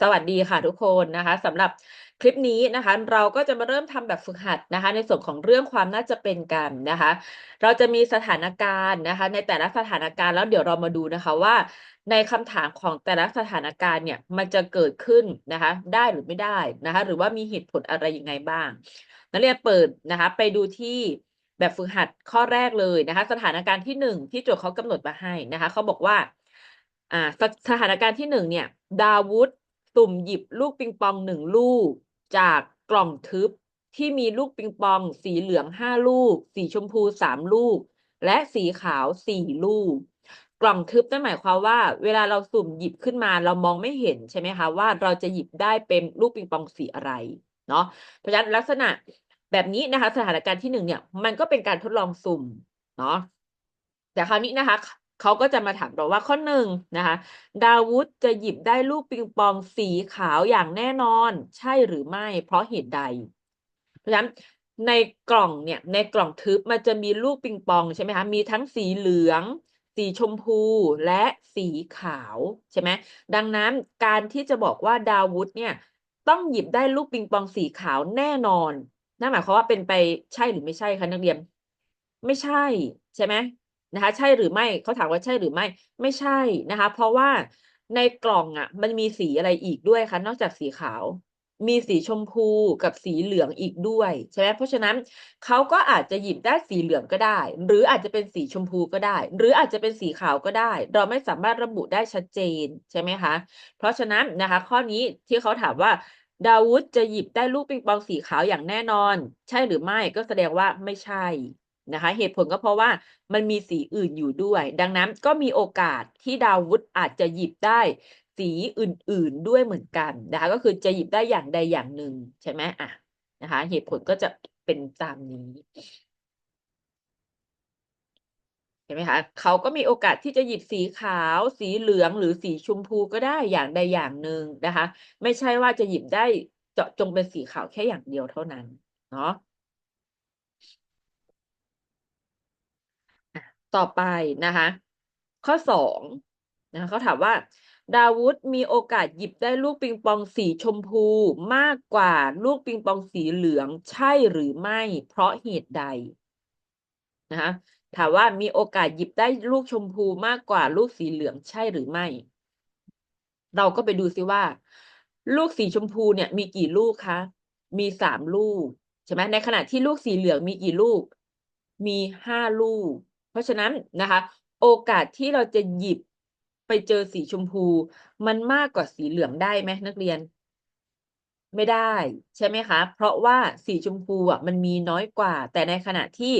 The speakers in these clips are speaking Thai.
สวัสดีค่ะทุกคนนะคะสำหรับคลิปนี้นะคะ เราก็จะมาเริ่มทำแบบฝึกหัดนะคะ ในส่วนของเรื่องความน่าจะเป็นกันนะคะ เราจะมีสถานการณ์นะคะ ในแต่ละสถานการณ์แล้วเดี๋ยวเรามาดูนะคะว่า ในคำถามของแต่ละสถานการณ์เนี่ยมันจะเกิดขึ้นนะคะ ได้หรือไม่ได้นะคะ หรือว่ามีเหตุผลอะไรยังไงบ้าง นักเรียนเปิดนะคะ ไปดูที่แบบฝึกหัดข้อแรกเลยนะคะ สถานการณ์ที่หนึ่งที่โจทย์เขากำหนดมาให้นะคะเขาบอกว่าอ่าสสถานการณ์ที่หนึ่งเนี่ย ดาวุธ สุ่มหยิบลูกปิงปองหนึ่งลูก จากกล่องทึบที่มีลูกปิงปอง สีเหลืองห้าลูก สีชมพูสามลูก และสีขาวสี่ลูก กล่องทึบนั่นหมายความว่า เวลาเราสุ่มหยิบขึ้นมาเรามองไม่เห็นใช่ไหมคะว่าเราจะหยิบได้เป็นลูกปิงปองสีอะไรเนาะเพราะฉะนั้นลักษณะแบบนี้นะคะสถานการณ์ที่หนึ่งเนี่ยมันก็เป็นการทดลองสุ่มเนาะแต่คราวนี้นะคะ เขาก็จะมาถามเราว่าข้อหนึ่งนะคะ ดาวุธจะหยิบได้ลูกปิงปองสีขาวอย่างแน่นอน ใช่หรือไม่ เพราะเหตุใด เพราะฉะนั้นในกล่องเนี่ยในกล่องทึบมันจะมีลูกปิงปองใช่ไหมคะมีทั้งสีเหลือง สีชมพูและสีขาวใช่ไหมดังนั้นการที่จะบอกว่าดาวุธเนี่ยต้องหยิบได้ลูกปิงปองสีขาวแน่นอนนั่นหมายความว่าเป็นไปใช่หรือไม่ใช่คะนักเรียน ไม่ใช่ใช่ไหม นะคะใช่หรือไม่เขาถามว่าใช่หรือไม่ไม่ใช่นะคะ เพราะว่าในกล่องอะ มันมีสีอะไรอีกด้วยคะนอกจากสีขาว มีสีชมพูกับสีเหลืองอีกด้วยใช่ไหมเพราะฉะนั้นเขาก็อาจจะหยิบได้สีเหลืองก็ได้ หรืออาจจะเป็นสีชมพูก็ได้ หรืออาจจะเป็นสีขาวก็ได้ เราไม่สามารถระบุได้ชัดเจนใช่ไหมคะ เพราะฉะนั้นนะคะ ข้อนี้ที่เขาถามว่าดาวุธจะหยิบได้ลูกปิงปองสีขาวอย่างแน่นอน ใช่หรือไม่ก็แสดงว่าไม่ใช่ นะคะ เหตุผลก็เพราะว่ามันมีสีอื่นอยู่ด้วย ดังนั้นก็มีโอกาสที่ดาวุธอาจจะหยิบได้สีอื่นๆด้วยเหมือนกันนะคะก็คือจะหยิบได้อย่างใดอย่างหนึ่งใช่ไหมอะนะคะ เหตุผลก็จะเป็นตามนี้ เห็นไหมคะเขาก็มีโอกาสที่จะหยิบสีขาว สีเหลืองหรือสีชมพูก็ได้อย่างใดอย่างหนึ่งนะคะ ไม่ใช่ว่าจะหยิบได้เจาะจงเป็นสีขาวแค่อย่างเดียวเท่านั้นเนาะ ต่อไปนะคะ ข้อสองนะคะเขาถามว่า ดาวุธมีโอกาสหยิบได้ลูกปิงปองสีชมพูมากกว่าลูกปิงปองสีเหลืองใช่หรือไม่ เพราะเหตุใดนะคะถามว่ามีโอกาสหยิบได้ลูกชมพูมากกว่าลูกสีเหลืองใช่หรือไม่ เราก็ไปดูซิว่า ลูกสีชมพูเนี่ยมีกี่ลูกคะมีสามลูกใช่ไหมในขณะที่ลูกสีเหลืองมีกี่ลูก มีห้าลูก เพราะฉะนั้นนะคะ โอกาสที่เราจะหยิบไปเจอสีชมพู มันมากกว่าสีเหลืองได้ไหมนักเรียน ไม่ได้ใช่ไหมคะ เพราะว่าสีชมพูอะมันมีน้อยกว่า แต่ในขณะที่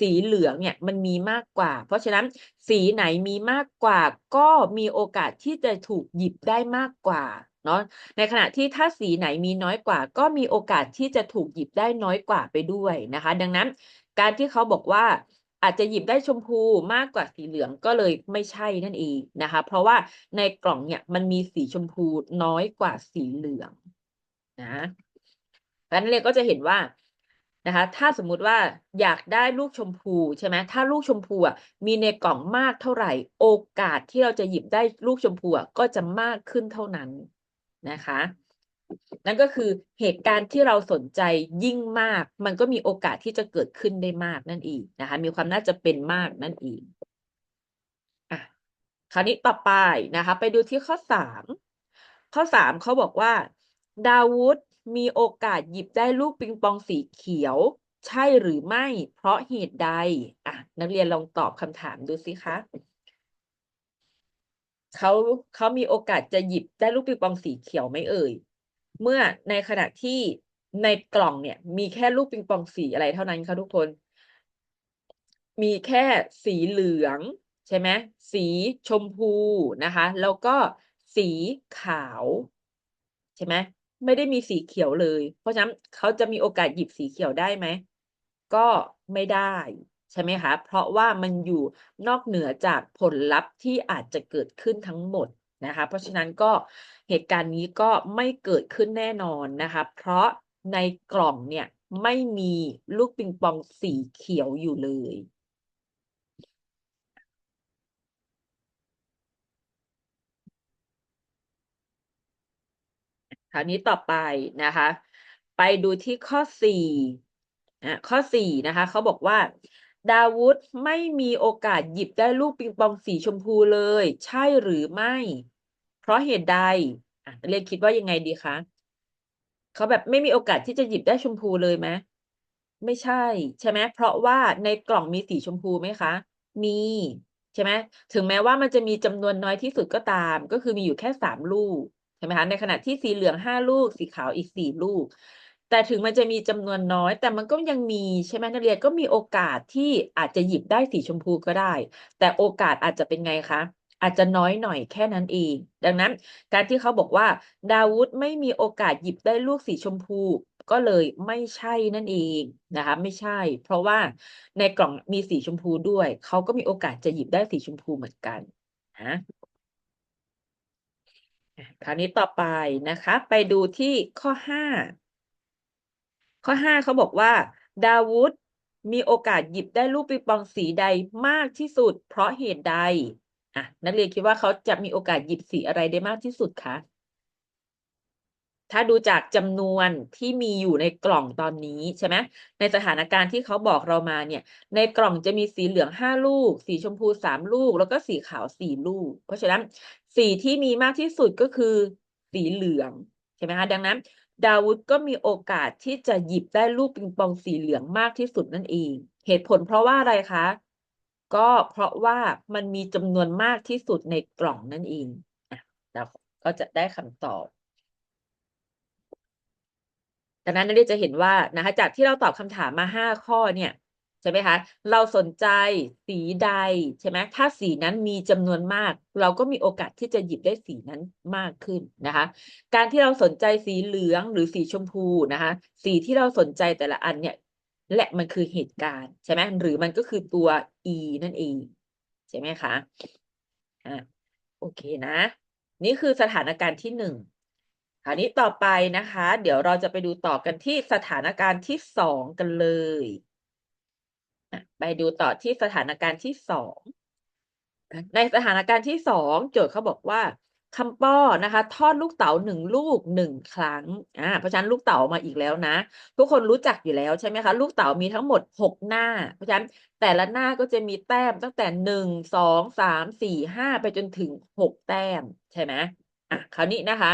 สีเหลืองเนี่ยมันมีมากกว่า เพราะฉะนั้นสีไหนมีมากกว่า ก็มีโอกาสที่จะถูกหยิบได้มากกว่าเนาะในขณะที่ถ้าสีไหนมีน้อยกว่า ก็มีโอกาสที่จะถูกหยิบได้น้อยกว่าไปด้วยนะคะ ดังนั้น การที่เขาบอกว่า อาจจะหยิบได้ชมพูมากกว่าสีเหลืองก็เลยไม่ใช่นั่นเองนะคะ เพราะว่าในกล่องเนี่ยมันมีสีชมพูน้อยกว่าสีเหลืองนะดังนั้นเรียก็จะเห็นว่านะคะ ถ้าสมมุติว่าอยากได้ลูกชมพูใช่ไหมถ้าลูกชมพูอะมีในกล่องมากเท่าไหร่ โอกาสที่เราจะหยิบได้ลูกชมพูอะก็จะมากขึ้นเท่านั้นนะคะ นั่นก็คือเหตุการณ์ที่เราสนใจยิ่งมาก มันก็มีโอกาสที่จะเกิดขึ้นได้มากนั่นเองนะคะ มีความน่าจะเป็นมากนั่นเองอะคราวนี้ต่อไปนะคะ ไปดูที่ข้อสามข้อสามเขาบอกว่า ดาวุธมีโอกาสหยิบได้ลูกปิงปองสีเขียว ใช่หรือไม่ เพราะเหตุใดอะนักเรียนลองตอบคำถามดูสิคะเขาเขามีโอกาสจะหยิบได้ลูกปิงปองสีเขียวไหมเอ่ย เมื่อในขณะที่ในกล่องเนี่ย มีแค่ลูกปิงปองสีอะไรเท่านั้นคะทุกคน มีแค่สีเหลือง ใช่ไหมสีชมพูนะคะ แล้วก็สีขาว ใช่ไหมไม่ได้มีสีเขียวเลย เพราะฉะนั้นเขาจะมีโอกาสหยิบสีเขียวได้ไหมก็ไม่ได้ใช่ไหมคะ เพราะว่ามันอยู่นอกเหนือจากผลลัพธ์ที่อาจจะเกิดขึ้นทั้งหมดนะคะ เพราะฉะนั้นก็ เหตุการณ์นี้ก็ไม่เกิดขึ้นแน่นอนนะคะ เพราะในกล่องเนี่ยไม่มีลูกปิงปองสีเขียวอยู่เลย คราวนี้ต่อไปนะคะ ไปดูที่ข้อสี่อะข้อสี่นะคะเขาบอกว่า ดาวุธไม่มีโอกาสหยิบได้ลูกปิงปองสีชมพูเลย ใช่หรือไม่ เพราะเหตุใดอะเรียนคิดว่ายังไงดีคะเขาแบบไม่มีโอกาสที่จะหยิบได้ชมพูเลยไหมไม่ใช่ ใช่ไหมเพราะว่าในกล่องมีสีชมพูไหมคะ มี ใช่ไหมถึงแม้ว่ามันจะมีจำนวนน้อยที่สุดก็ตาม ก็คือมีอยู่แค่สามลูกใช่ไหมคะในขณะที่สีเหลืองห้าลูก สีขาวอีกสี่ลูก แต่ถึงมันจะมีจำนวนน้อย แต่มันก็ยังมีใช่ไหมนักเรียนก็มีโอกาสที่อาจจะหยิบได้สีชมพูก็ได้ แต่โอกาสอาจจะเป็นไงคะ อาจจะน้อยหน่อยแค่นั้นเอง ดังนั้น การที่เขาบอกว่า ดาวุธไม่มีโอกาสหยิบได้ลูกสีชมพูก็เลยไม่ใช่นั่นเองนะคะไม่ใช่ เพราะว่าในกล่องมีสีชมพูด้วย เขาก็มีโอกาสจะหยิบได้สีชมพูเหมือนกันนะคราวนี้ต่อไปนะคะ ไปดูที่ข้อห้าข้อห้าเขาบอกว่า ดาวุธมีโอกาสหยิบได้ลูกปิงปองสีใดมากที่สุด เพราะเหตุใด อะนักเรียนคิดว่าเขาจะมีโอกาสหยิบสีอะไรได้มากที่สุดคะถ้าดูจากจำนวนที่มีอยู่ในกล่องตอนนี้ใช่ไหมในสถานการณ์ที่เขาบอกเรามาเนี่ย ในกล่องจะมีสีเหลืองห้าลูก สีชมพูสามลูก แล้วก็สีขาวสี่ลูก เพราะฉะนั้นสีที่มีมากที่สุดก็คือ สีเหลืองใช่ไหมคะดังนั้น ดาวุธก็มีโอกาสที่จะหยิบได้ลูกปิงปองสีเหลืองมากที่สุดนั่นเอง เหตุผลเพราะว่าอะไรคะ ก็เพราะว่ามันมีจำนวนมากที่สุดในกล่องนั่นเองเราก็จะได้คำตอบดังนั้นนักเรียนจะเห็นว่านะคะจากที่เราตอบคำถามมาห้าข้อเนี่ยใช่ไหมคะเราสนใจสีใดใช่ไหมถ้าสีนั้นมีจำนวนมาก เราก็มีโอกาสที่จะหยิบได้สีนั้นมากขึ้นนะคะ การที่เราสนใจสีเหลืองหรือสีชมพูนะคะ สีที่เราสนใจแต่ละอันเนี่ย และมันคือเหตุการณ์ใช่ไหมหรือมันก็คือตัว e นั่นเองใช่ไหมคะอ่าโอเคนะ นี่คือสถานการณ์ที่หนึ่งคราวนี้ต่อไปนะคะ เดี๋ยวเราจะไปดูต่อกันที่สถานการณ์ที่สองกันเลยไปดูต่อที่สถานการณ์ที่สองในสถานการณ์ที่สองโจทย์เขาบอกว่า คำป้อนะคะ ทอดลูกเต๋าหนึ่งลูกหนึ่งครั้งอ่าเพราะฉะนั้นลูกเต๋ามาอีกแล้วนะ ทุกคนรู้จักอยู่แล้วใช่ไหมคะ ลูกเต๋ามีทั้งหมดหกหน้า เพราะฉะนั้นแต่ละหน้าก็จะมีแต้มตั้งแต่หนึ่งสองสามสี่ห้าไปจนถึงหกแต้มใช่ไหมอะคราวนี้นะคะ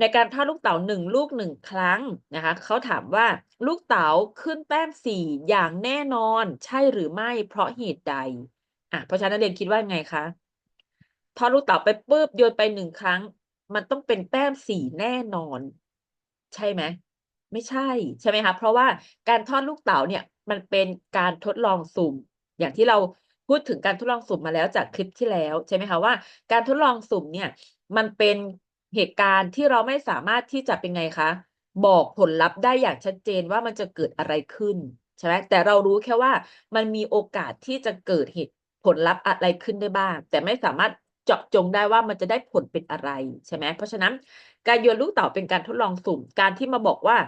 ในการทอดลูกเต๋าหนึ่งลูกหนึ่งครั้งนะคะเขาถามว่าลูกเต๋าขึ้นแต้มสี่อย่างแน่นอนใช่หรือไม่เพราะเหตุใดอะเพราะฉะนั้นนักเรียนคิดว่าไงคะ ทอดลูกเต๋าไปปุ๊บโยนไปหนึ่งครั้ง มันต้องเป็นแต้มสี่แน่นอน ใช่ไหมไม่ใช่ใช่ไหมคะเพราะว่าการทอดลูกเต๋าเนี่ย มันเป็นการทดลองสุ่ม อย่างที่เราพูดถึงการทดลองสุ่มมาแล้วจากคลิปที่แล้วใช่ไหมคะว่า การทดลองสุ่มเนี่ย มันเป็นเหตุการณ์ที่เราไม่สามารถที่จะเป็นไงคะ บอกผลลัพธ์ได้อย่างชัดเจนว่ามันจะเกิดอะไรขึ้นใช่ไหมแต่เรารู้แค่ว่ามันมีโอกาสที่จะเกิดเหตุผลลัพธ์อะไรขึ้นได้บ้าง แต่ไม่สามารถ เจาะจงได้ว่ามันจะได้ผลเป็นอะไรใช่ไหมเพราะฉะนั้นการโยนลูกเต๋าเป็นการทดลองสุ่มการที่มาบอกว่า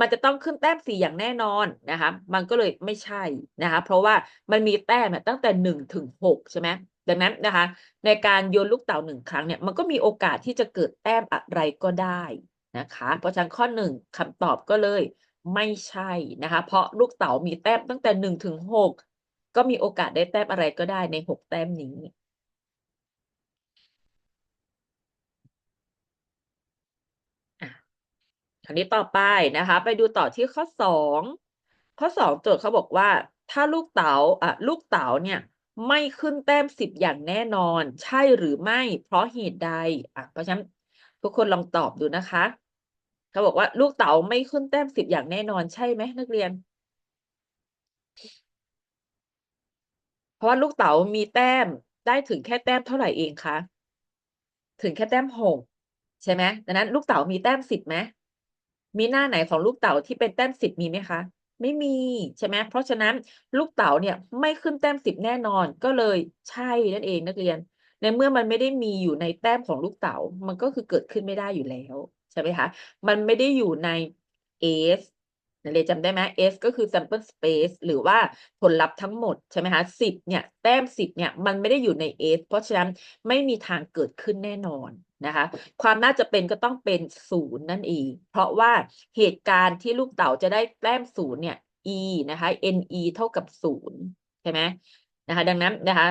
มันจะต้องขึ้นแต้มสี่อย่างแน่นอนนะคะมันก็เลยไม่ใช่นะคะเพราะว่ามันมีแต้มตั้งแต่หนึ่งถึงหกใช่ไหมดังนั้นนะคะ ในการโยนลูกเต๋าหนึ่งครั้งเนี่ยมันก็มีโอกาสที่จะเกิดแต้มอะไรก็ได้นะคะ เพราะฉะนั้นข้อหนึ่งคำตอบก็เลยไม่ใช่นะคะ เพราะลูกเต๋ามีแต้มตั้งแต่หนึ่งถึงหกก็มีโอกาสได้แต้มอะไรก็ได้ในหกแต้มนี้ คราวนี้ต่อไปนะคะ ไปดูต่อที่ข้อสองข้อสองโจทย์เขาบอกว่า ถ้าลูกเต๋าอะลูกเต๋าเนี่ยไม่ขึ้นแต้มสิบอย่างแน่นอน ใช่หรือไม่เพราะเหตุใดอะเพราะฉะนั้นทุกคนลองตอบดูนะคะเขาบอกว่าลูกเต๋าไม่ขึ้นแต้มสิบอย่างแน่นอนใช่ไหมนักเรียน เพราะว่าลูกเต๋ามีแต้มได้ถึงแค่แต้มเท่าไหร่เองคะถึงแค่แต้มหกใช่ไหมดังนั้น ลูกเต๋ามีแต้มสิบไหม มีหน้าไหนของลูกเต๋าที่เป็นแต้มสิบมีไหมคะ ไม่มีใช่ไหมเพราะฉะนั้นลูกเต๋าเนี่ยไม่ขึ้นแต้มสิบแน่นอนก็เลยใช่นั่นเองนักเรียน ในเมื่อมันไม่ได้มีอยู่ในแต้มของลูกเต๋ามันก็คือเกิดขึ้นไม่ได้อยู่แล้วใช่ไหมคะมันไม่ได้อยู่ในเอสนักเรียนจำได้ไหม S ก็คือ sample space หรือว่าผลลัพธ์ทั้งหมดใช่ไหมคะสิบเนี่ย แต้มสิบเนี่ย มันไม่ได้อยู่ใน S เพราะฉะนั้นไม่มีทางเกิดขึ้นแน่นอน นะคะความน่าจะเป็นก็ต้องเป็นศูนย์นั่นเอง เพราะว่าเหตุการณ์ที่ลูกเต๋าจะได้แต้มศูนย์เนี่ย e นะคะ ne เท่ากับศูนย์ใช่ไหมนะคะ ดังนั้นนะคะ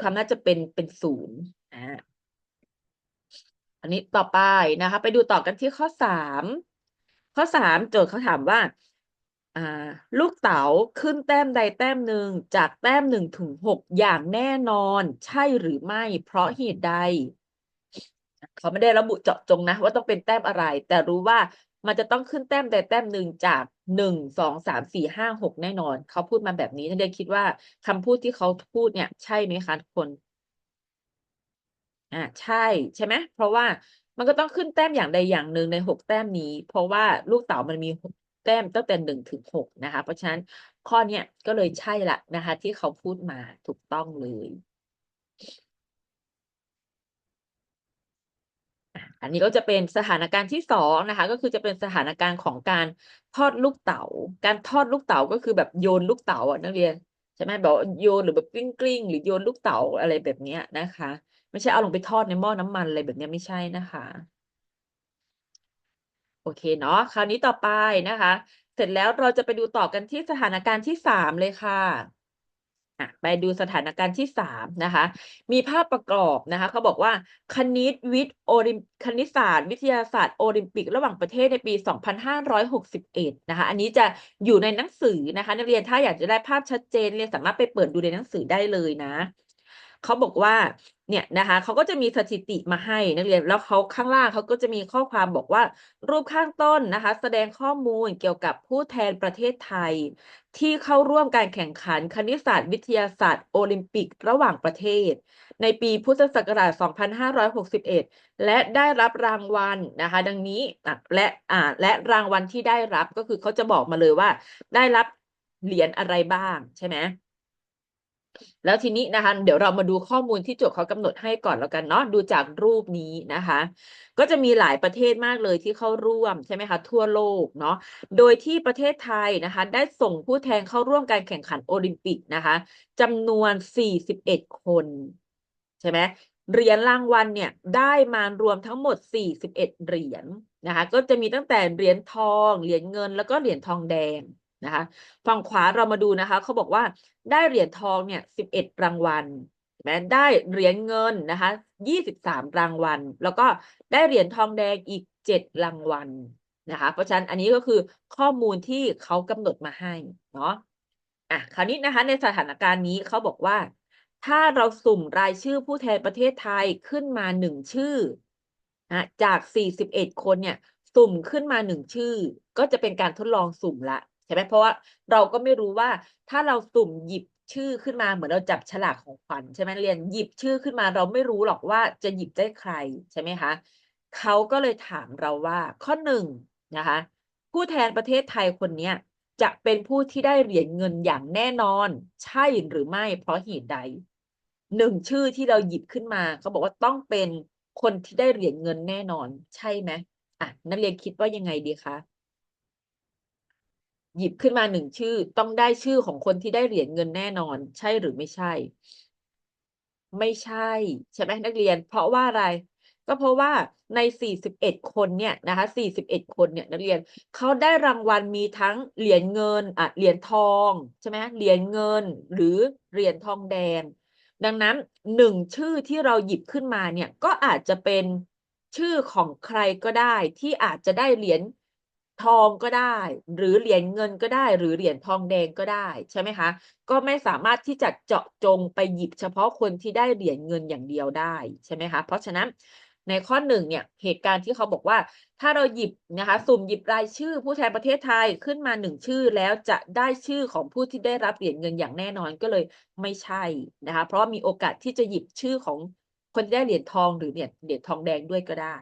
ความน่าจะเป็นเป็นศูนย์อ่าอันนี้ต่อไปนะคะ ไปดูต่อกันที่ข้อสามข้อสามโจทย์เขาถามว่าอ่าลูกเต๋าขึ้นแต้มใดแต้มหนึ่งจากแต้มหนึ่งถึงหกอย่างแน่นอน ใช่หรือไม่ เพราะเหตุใด เขาไม่ได้ระบุเจาะจงนะ ว่าต้องเป็นแต้มอะไร แต่รู้ว่ามันจะต้องขึ้นแต้มใดแต้มหนึ่งจากหนึ่งสองสามสี่ห้าหกแน่นอน เขาพูดมาแบบนี้นักเรียนคิดว่าคำพูดที่เขาพูดเนี่ย ใช่ไหมคะทุกคนอ่าใช่ใช่ไหมเพราะว่ามันก็ต้องขึ้นแต้มอย่างใดอย่างหนึ่งในหกแต้มนี้ เพราะว่าลูกเต๋ามันมีหกแต้มตั้งแต่หนึ่งถึงหกนะคะ เพราะฉะนั้นข้อเนี้ยก็เลยใช่ละนะคะ ที่เขาพูดมาถูกต้องเลย อันนี้ก็จะเป็นสถานการณ์ที่สองนะคะ ก็คือจะเป็นสถานการณ์ของการทอดลูกเต๋า การทอดลูกเต๋าก็คือแบบโยนลูกเต๋าอะนักเรียนใช่ไหมแบบว่าโยนหรือแบบกลิ้งกลิ้งหรือโยนลูกเต๋าอะไรแบบเนี้ยนะคะ ไม่ใช่เอาลงไปทอดในหม้อน้ำมันอะไรแบบเนี้ยไม่ใช่นะคะโอเคเนาะคราวนี้ต่อไปนะคะ เสร็จแล้วเราจะไปดูต่อกันที่สถานการณ์ที่สามเลยค่ะ ไปดูสถานการณ์ที่สามนะคะ มีภาพประกอบนะคะเขาบอกว่าคณิตวิทย์โอลิมคณิตศาสตร์ วิทยาศาสตร์โอลิมปิกระหว่างประเทศในปี 2561 นะคะ อันนี้จะอยู่ในหนังสือนะคะ นักเรียนถ้าอยากจะได้ภาพชัดเจนเรียนสามารถไปเปิดดูในหนังสือได้เลยนะ เขาบอกว่าเนี่ยนะคะเขาก็จะมีสถิติมาให้นักเรียนแล้วเขาข้างล่างเขาก็จะมีข้อความบอกว่า รูปข้างต้นนะคะ แสดงข้อมูลเกี่ยวกับผู้แทนประเทศไทย ที่เข้าร่วมการแข่งขันคณิตศาสตร์วิทยาศาสตร์โอลิมปิกระหว่างประเทศ ในปีพุทธศักราช 2561 และได้รับรางวัลนะคะ ดังนี้และอ่าและรางวัลที่ได้รับก็คือเขาจะบอกมาเลยว่า ได้รับเหรียญอะไรบ้างใช่ไหม แล้วทีนี้นะคะ เดี๋ยวเรามาดูข้อมูลที่โจทย์เขากำหนดให้ก่อนแล้วกันเนาะดูจากรูปนี้นะคะ ก็จะมีหลายประเทศมากเลยที่เข้าร่วมใช่ไหมคะทั่วโลกเนาะโดยที่ประเทศไทยนะคะ ได้ส่งผู้แทนเข้าร่วมการแข่งขันโอลิมปิกนะคะจำนวน 41 คน ใช่ไหมเหรียญรางวัลเนี่ยได้มารวมทั้งหมด 41 เหรียญนะคะ ก็จะมีตั้งแต่เหรียญทอง เหรียญเงินแล้วก็เหรียญทองแดง นะคะฝั่งขวาเรามาดูนะคะเขาบอกว่าได้เหรียญทองเนี่ยสิบเอ็ดรางวัลแม้ได้เหรียญเงินนะคะยี่สิบสามรางวัล แล้วก็ได้เหรียญทองแดงอีกเจ็ดรางวัลนะคะ เพราะฉะนั้นอันนี้ก็คือข้อมูลที่เขากำหนดมาให้เนาะอะคราวนี้นะคะในสถานการณ์นี้เขาบอกว่า ถ้าเราสุ่มรายชื่อผู้แทนประเทศไทยขึ้นมาหนึ่งชื่อนะจากสี่สิบเอ็ดคนเนี่ย สุ่มขึ้นมาหนึ่งชื่อ ก็จะเป็นการทดลองสุ่มละ ใช่ไหมเพราะว่าเราก็ไม่รู้ว่าถ้าเราสุ่มหยิบชื่อขึ้นมาเหมือนเราจับฉลากของขวัญใช่ไหมเรียนหยิบชื่อขึ้นมา เราไม่รู้หรอกว่าจะหยิบได้ใครใช่ไหมคะเขาก็เลยถามเราว่าข้อหนึ่งนะคะผู้แทนประเทศไทยคนเนี้ยจะเป็นผู้ที่ได้เหรียญเงินอย่างแน่นอน ใช่หรือไม่เพราะเหตุใดหนึ่งชื่อที่เราหยิบขึ้นมาเขาบอกว่าต้องเป็นคนที่ได้เหรียญเงินแน่นอน ใช่ไหมอะนักเรียนคิดว่ายังไงดีคะ หยิบขึ้นมาหนึ่งชื่อ ต้องได้ชื่อของคนที่ได้เหรียญเงินแน่นอน ใช่หรือไม่ใช่ ไม่ใช่ ใช่ไหมนักเรียน เพราะว่าอะไร ก็เพราะว่าในสี่สิบเอ็ดคนเนี่ยนะคะสี่สิบเอ็ดคนเนี่ยนักเรียนเขาได้รางวัลมีทั้งเหรียญเงินอะเหรียญทองใช่ไหมเหรียญเงินหรือเหรียญทองแดง ดังนั้นหนึ่งชื่อที่เราหยิบขึ้นมาเนี่ยก็อาจจะเป็นชื่อของใครก็ได้ที่อาจจะได้เหรียญ ทองก็ได้ หรือเหรียญเงินก็ได้ หรือเหรียญทองแดงก็ได้ใช่ไหมคะ ก็ไม่สามารถที่จะเจาะจงไปหยิบเฉพาะคนที่ได้เหรียญเงินอย่างเดียวได้ใช่ไหมคะ เพราะฉะนั้นในข้อหนึ่งเนี่ยเหตุการณ์ที่เขาบอกว่า ถ้าเราหยิบนะคะสุ่มหยิบรายชื่อผู้แทนประเทศไทยขึ้นมาหนึ่งชื่อแล้วจะได้ชื่อของผู้ที่ได้รับเหรียญเงินอย่างแน่นอนก็เลยไม่ใช่นะคะ เพราะมีโอกาสที่จะหยิบชื่อของคนที่ได้เหรียญทองหรือเหรียญเหรียญทองแดงด้วยก็ได้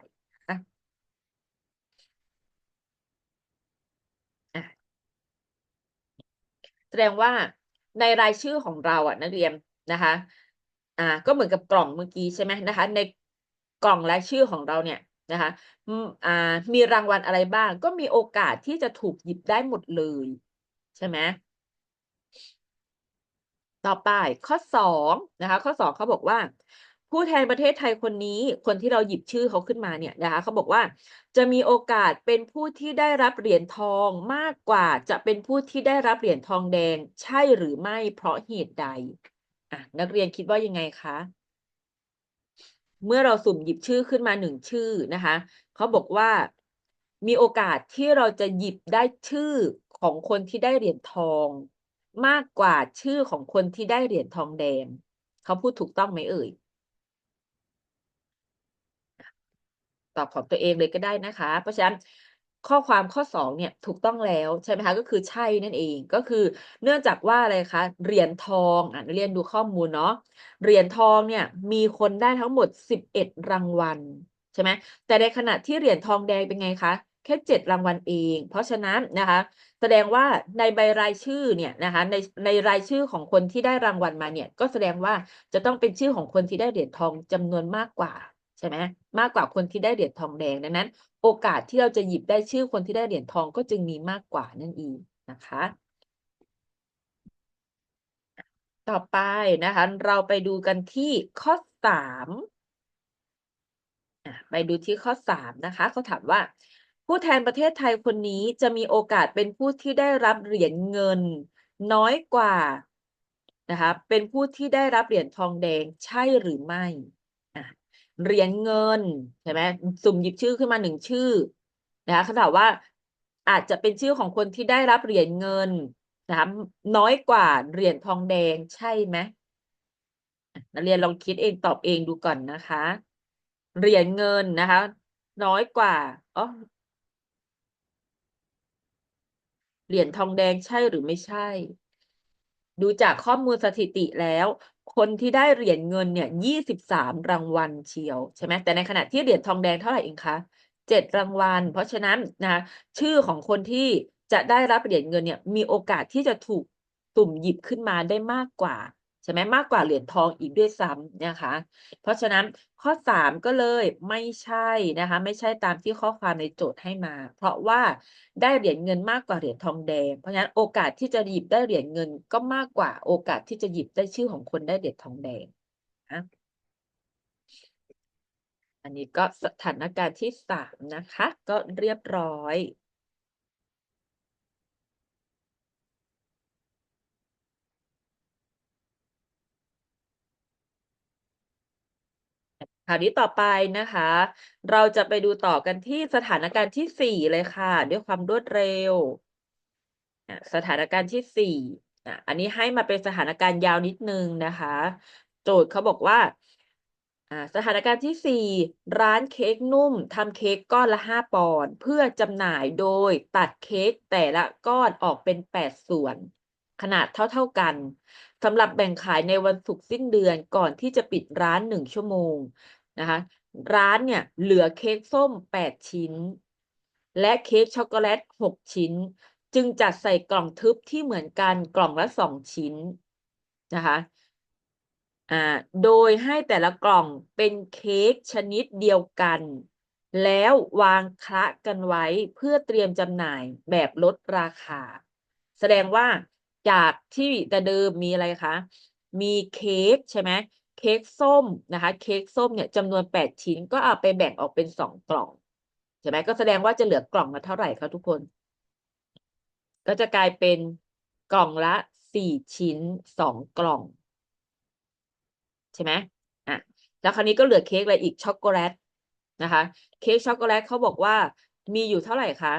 แสดงว่าในรายชื่อของเราอะนักเรียนนะคะอ่าก็เหมือนกับกล่องเมื่อกี้ใช่ไหมนะคะ ในกล่องรายชื่อของเราเนี่ยนะคะอ่ามีรางวัลอะไรบ้าง ก็มีโอกาสที่จะถูกหยิบได้หมดเลย ใช่ไหมต่อไปข้อสองนะคะ ข้อสองเขาบอกว่า ผู้แทนประเทศไทยคนนี้ คนที่เราหยิบชื่อเขาขึ้นมาเนี่ยนะคะเขาบอกว่าจะมีโอกาสเป็นผู้ที่ได้รับเหรียญทองมากกว่าจะเป็นผู้ที่ได้รับเหรียญทองแดง ใช่หรือไม่เพราะเหตุใดอะนักเรียนคิดว่ายังไงคะเมื่อเราสุ่มหยิบชื่อขึ้นมาหนึ่งชื่อนะคะเขาบอกว่ามีโอกาสที่เราจะหยิบได้ชื่อของคนที่ได้เหรียญทอง มากกว่าชื่อของคนที่ได้เหรียญทองแดงเขาพูดถูกต้องไหมเอ่ย ตอบของตัวเองเลยก็ได้นะคะ เพราะฉะนั้นข้อความข้อสองเนี่ยถูกต้องแล้วใช่ไหมคะก็คือใช่นั่นเองก็คือเนื่องจากว่าอะไรคะเหรียญทองอะเรียนดูข้อมูลเนาะเหรียญทองเนี่ยมีคนได้ทั้งหมดสิบเอ็ดรางวัลใช่ไหมแต่ในขณะที่เหรียญทองแดงเป็นไงคะแค่เจ็ดรางวัลเอง เพราะฉะนั้นนะคะ แสดงว่าในใบรายชื่อเนี่ยนะคะในในรายชื่อของคนที่ได้รางวัลมาเนี่ย ก็แสดงว่าจะต้องเป็นชื่อของคนที่ได้เหรียญทองจำนวนมากกว่า ใช่ไหมมากกว่าคนที่ได้เหรียญทองแดงดังนั้น โอกาสที่เราจะหยิบได้ชื่อคนที่ได้เหรียญทองก็จึงมีมากกว่านั่นเองนะคะ ต่อไปนะคะ เราไปดูกันที่ข้อสามไปดูที่ข้อสามนะคะเขาถามว่า ผู้แทนประเทศไทยคนนี้จะมีโอกาสเป็นผู้ที่ได้รับเหรียญเงินน้อยกว่านะคะเป็นผู้ที่ได้รับเหรียญทองแดงใช่หรือไม่ เหรียญเงินใช่ไหมสุ่มหยิบชื่อขึ้นมาหนึ่งชื่อนะคะเขาถามว่าอาจจะเป็นชื่อของคนที่ได้รับเหรียญเงินนะคะน้อยกว่าเหรียญทองแดงใช่ไหมนักเรียนลองคิดเองตอบเองดูก่อนนะคะ เหรียญเงินนะคะ น้อยกว่าอ๋อเหรียญทองแดงใช่หรือไม่ใช่ ดูจากข้อมูลสถิติแล้ว คนที่ได้เหรียญเงินเนี่ยยี่สิบสามรางวัลเชียว ใช่ไหมแต่ในขณะที่เหรียญทองแดงเท่าไหร่เองคะเจ็ดรางวัล เพราะฉะนั้นนะชื่อของคนที่จะได้รับเหรียญเงินเนี่ยมีโอกาสที่จะถูกตุ่มหยิบขึ้นมาได้มากกว่า ช่ไหมมากกว่าเหรียญทองอีกด้วยซ้ำนะคะ เพราะฉะนั้นข้อสามก็เลยไม่ใช่นะคะ ไม่ใช่ตามที่ข้อความในโจทย์ให้มา เพราะว่าได้เหรียญเงินมากกว่าเหรียญทองแดง เพราะฉะนั้นโอกาสที่จะหยิบได้เหรียญเงินก็มากกว่าโอกาสที่จะหยิบได้ชื่อของคนได้เหรียญทองแดงนะอันนี้ก็สถานการณ์ที่สามนะคะ ก็เรียบร้อย คราวนี้ต่อไปนะคะ เราจะไปดูต่อกันที่สถานการณ์ที่สี่เลยค่ะ ด้วยความรวดเร็ว สถานการณ์ที่สี่อันนี้ให้มาเป็นสถานการณ์ยาวนิดนึงนะคะ โจทย์เขาบอกว่าสถานการณ์ที่สี่ร้านเค้กนุ่มทำเค้กก้อนละห้าปอนด์เพื่อจำหน่ายโดยตัดเค้กแต่ละก้อนออกเป็นแปดส่วน ขนาดเท่า ๆกันสำหรับแบ่งขายในวันศุกร์สิ้นเดือนก่อนที่จะปิดร้านหนึ่งชั่วโมง นะคะ ร้านเนี่ยเหลือเค้กส้มแปดชิ้น และเค้กช็อกโกแลตหกชิ้น จึงจัดใส่กล่องทึบที่เหมือนกันกล่องละสองชิ้นนะคะอ่าโดยให้แต่ละกล่องเป็นเค้กชนิดเดียวกัน แล้ววางคละกันไว้เพื่อเตรียมจำหน่ายแบบลดราคา แสดงว่าจากที่แต่เดิมมีอะไรคะ มีเค้กใช่ไหม เค้กส้มนะคะเค้กส้มเนี่ยจำนวนแปดชิ้นก็เอาไปแบ่งออกเป็นสองกล่องใช่ไหมก็แสดงว่าจะเหลือกล่องละเท่าไหร่คะทุกคน ก็จะกลายเป็นกล่องละสี่ชิ้นสองกล่อง ใช่ไหมอะแล้วคราวนี้ก็เหลือเค้กอะไรอีกช็อกโกแลตนะคะ เค้กช็อกโกแลตเขาบอกว่ามีอยู่เท่าไหร่คะ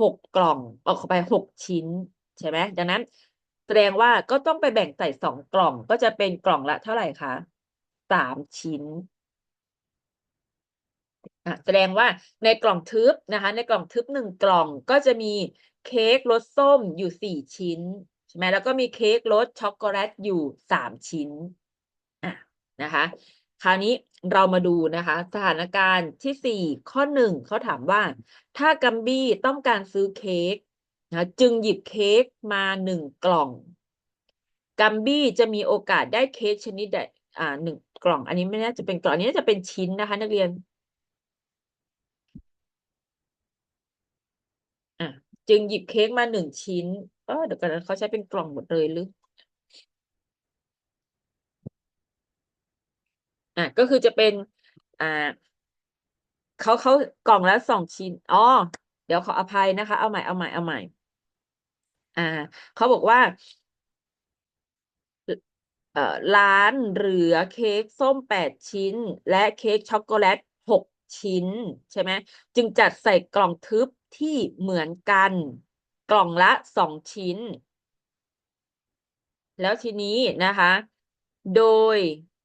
หกกล่องออกไปหกชิ้นใช่ไหมดังนั้นแสดงว่าก็ต้องไปแบ่งใส่สองกล่องก็จะเป็นกล่องละเท่าไหร่คะ สามชิ้นแสดงว่าในกล่องทึบนะคะ ในกล่องทึบหนึ่งกล่องก็จะมีเค้กรสส้มอยู่สี่ชิ้นใช่ไหมแล้วก็มีเค้กรสช็อกโกแลตอยู่สามชิ้นอะนะคะ คราวนี้เรามาดูนะคะ สถานการณ์ที่สี่ข้อหนึ่งเขาถามว่า ถ้ากัมบี้ต้องการซื้อเค้กนะจึงหยิบเค้กมาหนึ่งกล่อง กัมบี้จะมีโอกาสได้เค้กชนิดใดอ่าหนึ่ง กล่อง อันนี้ไม่น่าจะเป็นกล่องอันนี้น่าจะเป็นชิ้นนะคะ นักเรียนอะจึงหยิบเค้กมาหนึ่งชิ้นเออเดี๋ยวก่อนนเขาใช้เป็นกล่องหมดเลยหรืออะก็คือจะเป็นอ่าเขาเขากล่องแล้วสองชิ้นอ๋อเดี๋ยวขออภัยนะคะ เอาใหม่เอาใหม่เอาใหม่ อ่าเขาบอกว่า ร้านเหลือเค้กส้มแปดชิ้น และเค้กช็อกโกแลตหกชิ้น ใช่ไหมจึงจัดใส่กล่องทึบที่เหมือนกัน กล่องละสองชิ้น แล้วทีนี้นะคะ โดย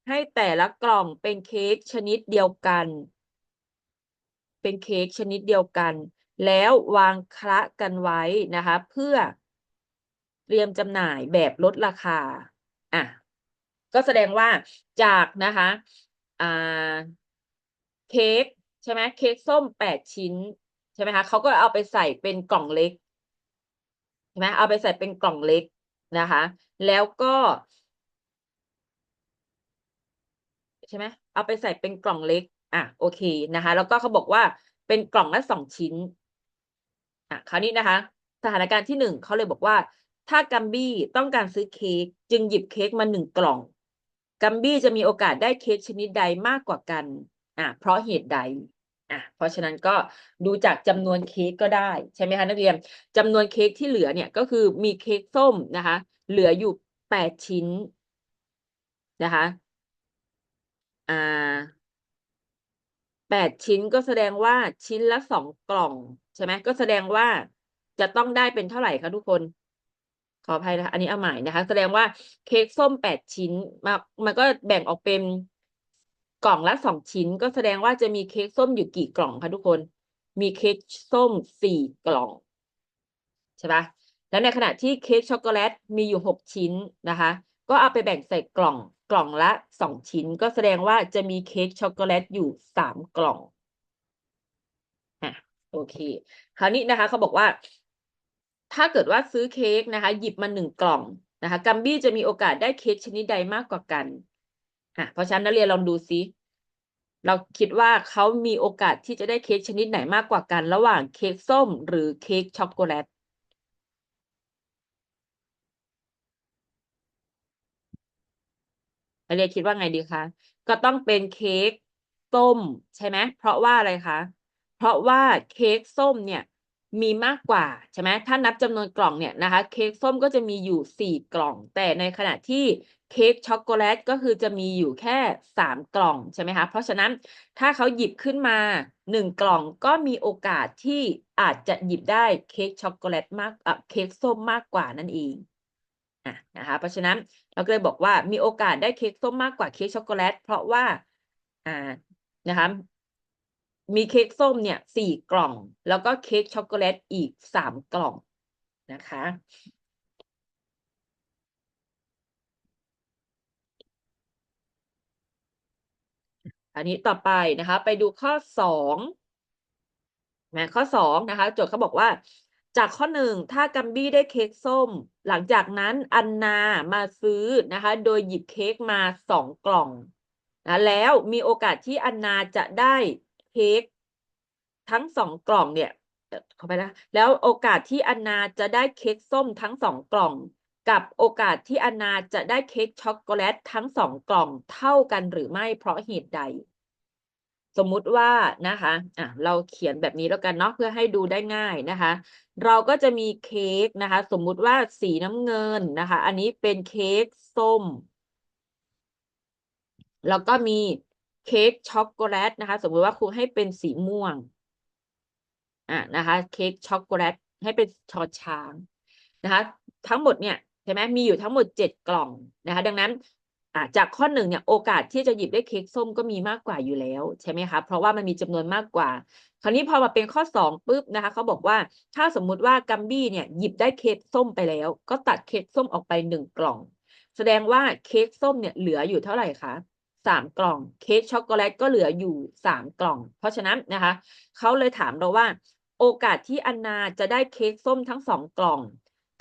ให้แต่ละกล่องเป็นเค้กชนิดเดียวกัน เป็นเค้กชนิดเดียวกัน แล้ววางคละกันไว้นะคะ เพื่อเตรียมจำหน่ายแบบลดราคา อะ ก็แสดงว่าจากนะคะอ่าเค้กใช่ไหมเค้กส้มแปดชิ้นใช่ไหมคะเขาก็เอาไปใส่เป็นกล่องเล็กใช่ไหมเอาไปใส่เป็นกล่องเล็กนะคะ แล้วก็ ใช่ไหมเอาไปใส่เป็นกล่องเล็ก อะโอเคนะคะ แล้วก็เขาบอกว่าเป็นกล่องละสองชิ้นอะคราวนี้นะคะ สถานการณ์ที่หนึ่งเขาเลยบอกว่า ถ้ากัมบี้ต้องการซื้อเค้กจึงหยิบเค้กมาหนึ่งกล่อง กัมบี้จะมีโอกาสได้เค้กชนิดใดมากกว่ากันอะเพราะเหตุใดอะเพราะฉะนั้นก็ดูจากจำนวนเค้กก็ได้ใช่ไหมคะนักเรียนจำนวนเค้กที่เหลือเนี่ยก็คือมีเค้กส้มนะคะ เหลืออยู่แปดชิ้นนะคะอ่าแปดชิ้นก็แสดงว่าชิ้นละสองกล่องใช่ไหมก็แสดงว่าจะต้องได้เป็นเท่าไหร่คะทุกคน ขออภัยนะคะอันนี้เอาใหม่นะคะ แสดงว่าเค้กส้มแปดชิ้นมามันก็แบ่งออกเป็นกล่องละสองชิ้น ก็แสดงว่าจะมีเค้กส้มอยู่กี่กล่องคะทุกคน มีเค้กส้มสี่กล่องใช่ปะแล้วในขณะที่เค้กช็อกโกแลตมีอยู่หกชิ้นนะคะ ก็เอาไปแบ่งใส่กล่องกล่องละสองชิ้น ก็แสดงว่าจะมีเค้กช็อกโกแลตอยู่สามกล่องอะโอเค คราวนี้นะคะเขาบอกว่า ถ้าเกิดว่าซื้อเค้กนะคะ หยิบมาหนึ่งกล่องนะคะ กัมบี้จะมีโอกาสได้เค้กชนิดใดมากกว่ากันอะเพราะฉะนั้นนักเรียนลองดูซิเราคิดว่าเขามีโอกาสที่จะได้เค้กชนิดไหนมากกว่ากัน ระหว่างเค้กส้มหรือเค้กช็อกโกแลตนักเรียนคิดว่าไงดีคะ ก็ต้องเป็นเค้กส้มใช่ไหม เพราะว่าอะไรคะ เพราะว่าเค้กส้มเนี่ย มีมากกว่าใช่ไหมถ้านับจำนวนกล่องเนี่ยนะคะ เค้กส้มก็จะมีอยู่สี่กล่อง แต่ในขณะที่เค้กช็อกโกแลตก็คือจะมีอยู่แค่สามกล่องใช่ไหมคะเพราะฉะนั้นถ้าเขาหยิบขึ้นมาหนึ่งกล่องก็มีโอกาสที่อาจจะหยิบได้เค้กช็อกโกแลตมากเอ่อเค้กส้มมากกว่านั่นเองอะนะคะเพราะฉะนั้นเราก็เลยบอกว่ามีโอกาสได้เค้กส้มมากกว่าเค้กช็อกโกแลตเพราะว่าอ่านะคะ มีเค้กส้มเนี่ยสี่กล่อง แล้วก็เค้กช็อกโกแลตอีกสามกล่องนะคะอันนี้ต่อไปนะคะ ไปดูข้อสองนะข้อสองนะคะ โจทย์เขาบอกว่า จากข้อหนึ่งถ้ากัมบี้ได้เค้กส้ม หลังจากนั้นอันนามาซื้อนะคะ โดยหยิบเค้กมาสองกล่องนะแล้วมีโอกาสที่อันนาจะได้ เค้กทั้งสองกล่องเนี่ยเข้าไปนะแล้วโอกาสที่อันนาจะได้เค้กส้มทั้งสองกล่อง กับโอกาสที่อันนาจะได้เค้กช็อกโกแลตทั้งสองกล่องเท่ากันหรือไม่เพราะเหตุใด สมมุติว่านะคะอะเราเขียนแบบนี้แล้วกันเนาะเพื่อให้ดูได้ง่ายนะคะ เราก็จะมีเค้กนะคะ สมมุติว่าสีน้ำเงินนะคะ อันนี้เป็นเค้กส้ม แล้วก็มี เค้กช็อกโกแลตนะคะ สมมติว่าครูให้เป็นสีม่วงอะนะคะ เค้กช็อกโกแลตให้เป็นชอช้างนะคะ ทั้งหมดเนี่ยใช่ไหมมีอยู่ทั้งหมดเจ็ดกล่องนะคะ ดังนั้นจากข้อหนึ่งเนี่ยโอกาสที่จะหยิบได้เค้กส้มก็มีมากกว่าอยู่แล้วใช่ไหมคะเพราะว่ามันมีจำนวนมากกว่า คราวนี้พอมาเป็นข้อสองปุ๊บนะคะเขาบอกว่าถ้าสมมุติว่ากัมบี้เนี่ยหยิบได้เค้กส้มไปแล้ว ก็ตัดเค้กส้มออกไปหนึ่งกล่อง แสดงว่าเค้กส้มเนี่ยเหลืออยู่เท่าไหร่คะ สามกล่องเค้กช็อกโกแลตก็เหลืออยู่สามกล่อง เพราะฉะนั้นนะคะเขาเลยถามเราว่า โอกาสที่อันนาจะได้เค้กส้มทั้งสองกล่อง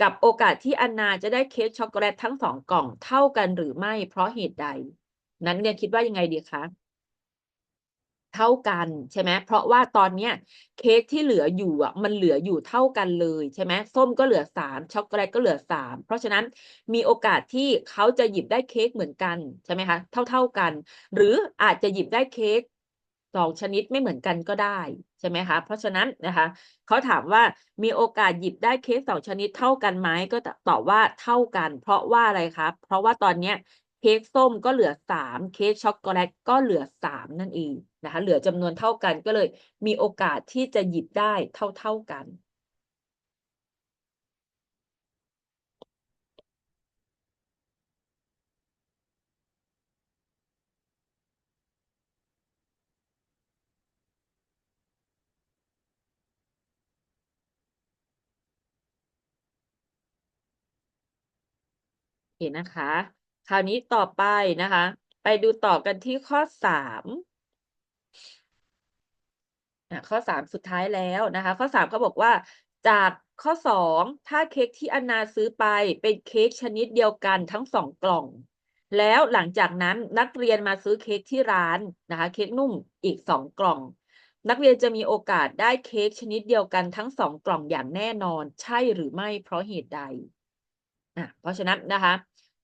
กับโอกาสที่อันนาจะได้เค้กช็อกโกแลตทั้งสองกล่องเท่ากันหรือไม่เพราะเหตุใด นั้นเนี่ยคิดว่ายังไงดีคะ เท่ากันใช่ไหมเพราะว่าตอนเนี้ยเค้กที่เหลืออยู่อะมันเหลืออยู่เท่ากันเลยใช่ไหมส้มก็เหลือสามช็อกโกแลตก็เหลือสามเพราะฉะนั้นมีโอกาสที่เขาจะหยิบได้เค้กเหมือนกันใช่ไหมคะเท่าเท่ากัน หรืออาจจะหยิบได้เค้กสองชนิดไม่เหมือนกันก็ได้ใช่ไหมคะ เพราะฉะนั้นนะคะเขาถามว่ามีโอกาสหยิบได้เค้กสองชนิดเท่ากันไหมก็ตอบว่าเท่ากัน เพราะว่าอะไรครับ เพราะว่าตอนเนี้ย เค้กส้มก็เหลือสามเค้กช็อกโกแลตก็เหลือสามนั่นเองนะคะ เหลือจำนวนเท่ากันก็เลยมีโอกาสที่จะหยิบได้เท่าเท่ากันเห็นนะคะ คราวนี้ต่อไปนะคะ ไปดูต่อกันที่ข้อสามข้อสามสุดท้ายแล้วนะคะ ข้อสามเขาบอกว่าจากข้อสองถ้าเค้กที่อนนาซื้อไปเป็นเค้กชนิดเดียวกันทั้งสองกล่อง แล้วหลังจากนั้นนักเรียนมาซื้อเค้กที่ร้านนะคะ เค้กนุ่มอีกสองกล่อง นักเรียนจะมีโอกาสได้เค้กชนิดเดียวกันทั้งสองกล่องอย่างแน่นอน ใช่หรือไม่เพราะเหตุใดอะเพราะฉะนั้นนะคะ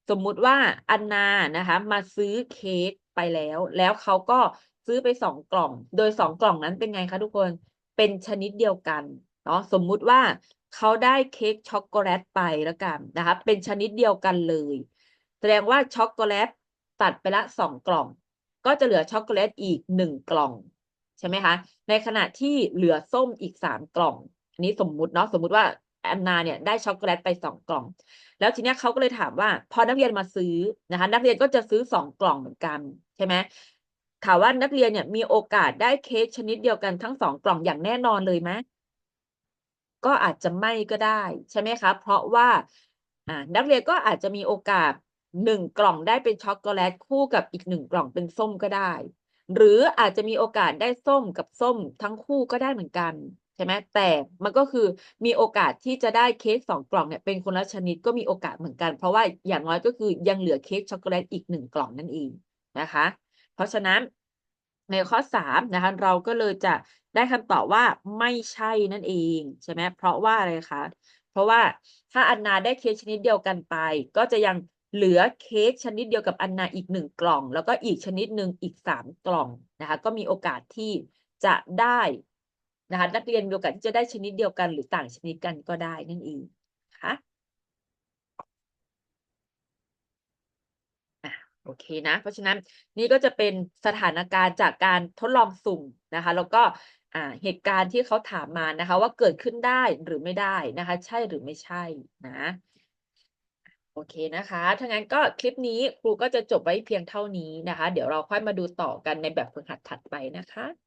สมมุติว่าอันนานะคะ มาซื้อเค้กไปแล้ว แล้วเขาก็ซื้อไปสองกล่อง โดยสองกล่องนั้นเป็นไงคะทุกคนเป็นชนิดเดียวกันเนาะสมมุติว่าเขาได้เค้กช็อกโกแลตไปแล้วกันนะคะเป็นชนิดเดียวกันเลย แสดงว่าช็อกโกแลตตัดไปละสองกล่อง ก็จะเหลือช็อกโกแลตอีกหนึ่งกล่องใช่ไหมคะ ในขณะที่เหลือส้มอีกสามกล่องอันนี้สมมุติเนาะสมมุติว่า แอนนาเนี่ยได้ช็อกโกแลตไปสองกล่อง แล้วทีนี้เขาก็เลยถามว่า พอนักเรียนมาซื้อนะคะ นักเรียนก็จะซื้อสองกล่องเหมือนกันใช่ไหมถามว่านักเรียนเนี่ยมีโอกาสได้เค้กชนิดเดียวกันทั้งสองกล่องอย่างแน่นอนเลยไหมก็อาจจะไม่ก็ได้ใช่ไหมคะ เพราะว่าอ่านักเรียนก็อาจจะมีโอกาสหนึ่งกล่องได้เป็นช็อกโกแลตคู่กับอีกหนึ่งกล่องเป็นส้มก็ได้ หรืออาจจะมีโอกาสได้ส้มกับส้มทั้งคู่ก็ได้เหมือนกัน ใช่ไหมแต่มันก็คือมีโอกาสที่จะได้เค้กสองกล่องเนี่ยเป็นคนละชนิดก็มีโอกาสเหมือนกัน เพราะว่าอย่างน้อยก็คือยังเหลือเค้กช็อกโกแลตอีกหนึ่งกล่องนั่นเองนะคะ เพราะฉะนั้นในข้อสามนะคะเราก็เลยจะได้คำตอบว่าไม่ใช่นั่นเองใช่ไหมเพราะว่าอะไรคะเพราะว่าถ้าอันนาได้เค้กชนิดเดียวกันไป ก็จะยังเหลือเค้กชนิดเดียวกับอันนาอีกหนึ่งกล่อง แล้วก็อีกชนิดหนึ่งอีกสามกล่องนะคะ ก็มีโอกาสที่จะได้ นะคะนักเรียนมีโอกาสที่จะได้ชนิดเดียวกันหรือต่างชนิดกันก็ได้นั่นเองค่ะโอเคนะ เพราะฉะนั้นนี่ก็จะเป็นสถานการณ์จากการทดลองสุ่มนะคะ แล้วก็เหตุการณ์ที่เขาถามมานะคะ ว่าเกิดขึ้นได้หรือไม่ได้นะคะ ใช่หรือไม่ใช่นะ โอเคนะคะถ้างั้นก็คลิปนี้ครูก็จะจบไว้เพียงเท่านี้นะคะ เดี๋ยวเราค่อยมาดูต่อกันในแบบฝึกหัดถัดไปนะคะ